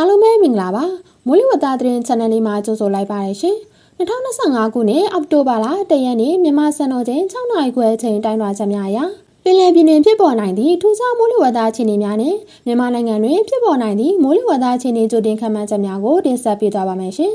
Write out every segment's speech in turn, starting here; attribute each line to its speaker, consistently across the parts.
Speaker 1: အားလုံးပဲမင်္ဂလာပါမိုးလေဝသသတင်း channel လေးမှာကြိုဆိုလိုက်ပါရရှင်2025ခုနှစ်အောက်တိုဘာလ1ရက်နေ့မြန်မာစံတော်ချိန်6နာရီခွဲအချိန်တိုင်းထွာချက်များအရပင်လယ်ပြင်တွင်ဖြစ်ပေါ်နိုင်သည့်ထူးခြားမိုးလေဝသအခြေအနေများနဲ့မြန်မာနိုင်ငံတွင်ဖြစ်ပေါ်နိုင်သည့်မိုးလေဝသအခြေအနေကြိုတင်ခန့်မှန်းချက်များကိုတင်ဆက်ပေးသွားပါမယ်ရှင်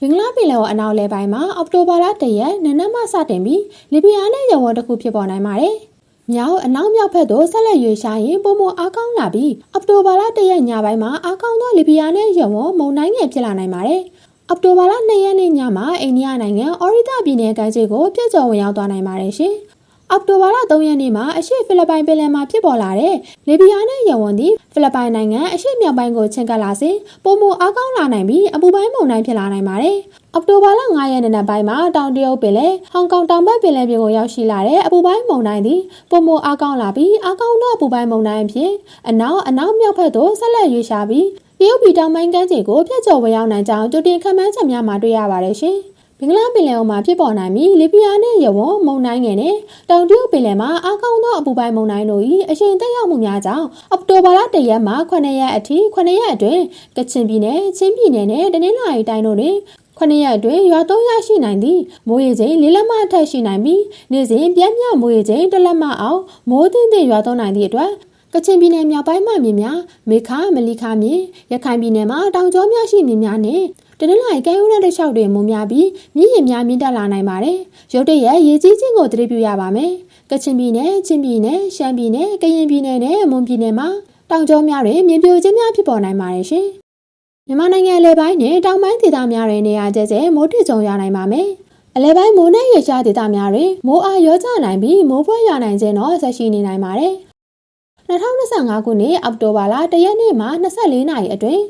Speaker 1: မင်္ဂလာပင်လယ်ော်အနောက်လယ်ပိုင်းမှာအောက်တိုဘာလ1ရက်နနက်မှစတင်ပြီးလီဘီယာနဲ့ရဝန်းတစ်ခုဖြစ်ပေါ်နိုင်ပါတယ်။ မြောက်အနောက်မြောက်ဘက်သို့ဆက်လက်ရွေ့ရှာရင်ပုံမအားကောင်းလာပြီးအောက်တိုဘာလ၁ရက်ညပိုင်းမှာအားကောင်းသောလီဘီယာနဲ့ယဝမုန်တိုင်းငယ်ဖြစ်လာနိုင်ပါတယ်။အောက်တိုဘာလ၂ရက်နေ့ညမှာအိန္ဒိယနိုင်ငံအော်ရီတာပြည်နယ်ကမ်းခြေကိုပြည့်စုံဝင်ရောက်သွားနိုင်ပါတယ်ရှင်။ အောက်တိုဘာလ3ရက်နေ့မှာအရှေ့ဖိလစ်ပိုင်ပင်လယ်မှာဖြစ်ပေါ်လာတဲ့လေဘီယာနဲ့ယဝန်သည်ဖိလစ်ပိုင်နိုင်ငံအရှေ့မြောက်ပိုင်းကိုချဉ်ကပ်လာစဉ်ပုံမအားကောင်းလာနိုင်ပြီးအပူပိုင်းမုန်တိုင်းဖြစ်လာနိုင်ပါတယ်။အောက်တိုဘာလ9ရက်နေ့နက်ပိုင်းမှာတောင်တရုတ်ပင်လယ်ဟောင်ကောင်တောင်ဘက်ပင်လယ်ပြင်ကိုရောက်ရှိလာတဲ့အပူပိုင်းမုန်တိုင်းသည်ပုံမအားကောင်းလာပြီးအားကောင်းသောအပူပိုင်းမုန်တိုင်းအဖြစ်အနောက်အနောက်မြောက်ဘက်သို့ဆက်လက်ရွေ့ရှာပြီးတရုတ်ပြည်တောင်ပိုင်းကမ်းခြေကိုဖျက်ချော်ဝင်ရောက်နိုင်ကြောင်းကြိုတင်ခန့်မှန်းချက်များမှာတွေ့ရပါတယ်ရှင်။ဘ င်္ဂလားပင်လယ်အော်မှာဖြစ်ပေါ်နိုင်ပြီးလီဘီယာနဲ့ယဝမုန်တိုင်းငယ်နဲ့တောင်တရုတ်ပင်လယ်မှာအားကောင်းသောအပူပိုင်းမုန်တိုင်းတို့၏အရှိန်သက်ရောက်မှုများကြောင့်အောက်တိုဘာလ၁ရက်မှ9ရက်အထိ9ရက်အတွင်းကချင်ပြည်နယ်ချင်းပြည်နယ်နဲ့တနင်္လာရီတိုင်းတို့တွင်ခုနှစ်ရက်အတွင်းရွာသုံးရရှိနိုင်သည့်မိုးရေချိန်လေးလက်မအထက်ရှိနိုင်ပြီးနေ့စဉ်ပြင်းပြမိုးရေချိန်တစ်လက်မအောင်မိုးသင့်သင့်ရွာသွန်းနိုင်သည့်အတွက်ကချင်ပြည်နယ်မြောက်ပိုင်းမှမြင်းများမေခမလီခမြင်းရခိုင်ပြည်နယ်မှာတောင်ကျောများရှိမြင်းများနဲ့ တနင်္လာရီကဲဦးရတဲ့လျှောက်တွေမုံများပြီးမြင့်ရင်များမြင့်တက်လာနိုင်ပါတယ်။ရုတ်တရက်ရေကြီးခြင်းကိုသတိပြုရပါမယ်။ကချင်ပြည်နယ်၊ချင်းပြည်နယ်၊ရှမ်းပြည်နယ်၊ကရင်ပြည်နယ်နဲ့မွန်ပြည်နယ်မှာတောင်ကျောများတွင်မြေပြိုခြင်းများဖြစ်ပေါ်နိုင်ပါတယ်ရှင်။မြန်မာနိုင်ငံလေပိုင်းနဲ့တောင်ပိုင်းဒေသများတွင်နေရာကျကျမိုးထစ်ကြုံရနိုင်ပါမယ်။အလဲပိုင်းမိုးနဲ့ရေရှားဒေသများတွင်မိုးအားရောကျနိုင်ပြီးမိုးဖွဲရွာနိုင်ခြင်းတော့ဆက်ရှိနေနိုင်ပါတယ်။2025ခုနှစ်အောက်တိုဘာလ၁ရက်နေ့မှ24နာရီအတွင်း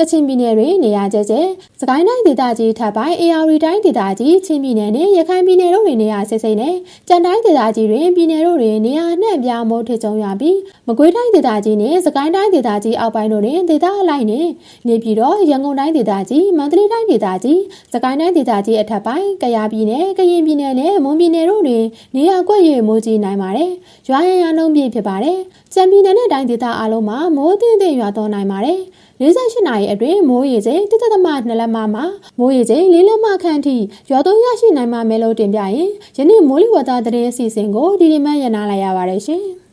Speaker 1: ကချင်ပြည်နယ်တွင်နေရာကျကျစကိုင်းတိုင်းဒေသကြီးထပ်ပိုင်းအေရီတိုင်းဒေသကြီးချင်းပြည်နယ်နှင့်ရခိုင်ပြည်နယ်တို့တွင်နေရာစိစိနဲ့ကြံတိုင်းဒေသကြီးတွင်ပြည်နယ်တို့တွင်နေရာနှံ့ပြားမိုးထစ်ကြုံရပြီးမကွေးတိုင်းဒေသကြီးနှင့်စကိုင်းတိုင်းဒေသကြီးအောက်ပိုင်းတို့တွင်ဒေသအလိုက်နှင့်နေပြည်တော်ရန်ကုန်တိုင်းဒေသကြီးမန္တလေးတိုင်းဒေသကြီးစကိုင်းတိုင်းဒေသကြီးအထက်ပိုင်းကယားပြည်နယ်ကရင်ပြည်နယ်နဲ့မွန်ပြည်နယ်တို့တွင်နေရာကွက်၍မိုးကြီးနိုင်ပါတယ်။ရွာရန်ရနှုံးပြည့်ဖြစ်ပါတယ်။ကြံပြည်နယ်နဲ့တိုင်းဒေသအလုံးမှာမိုးသင့်သင့်ရွာသွန်းနိုင်ပါတယ်။ 48နာရီအတွင်းမိုးရေချိန်တစ်သက်သမ2လက်မမှမိုးရေချိန်4လက်မခန့်ထိရွာသွန်းရရှိနိုင်မှာမယ်လို့တင်ပြရင်ယနေ့မိုးလေဝသသတင်းအစီအစဉ်ကိုဒီဒီမှရနာလိုက်ရပါတယ်ရှင်။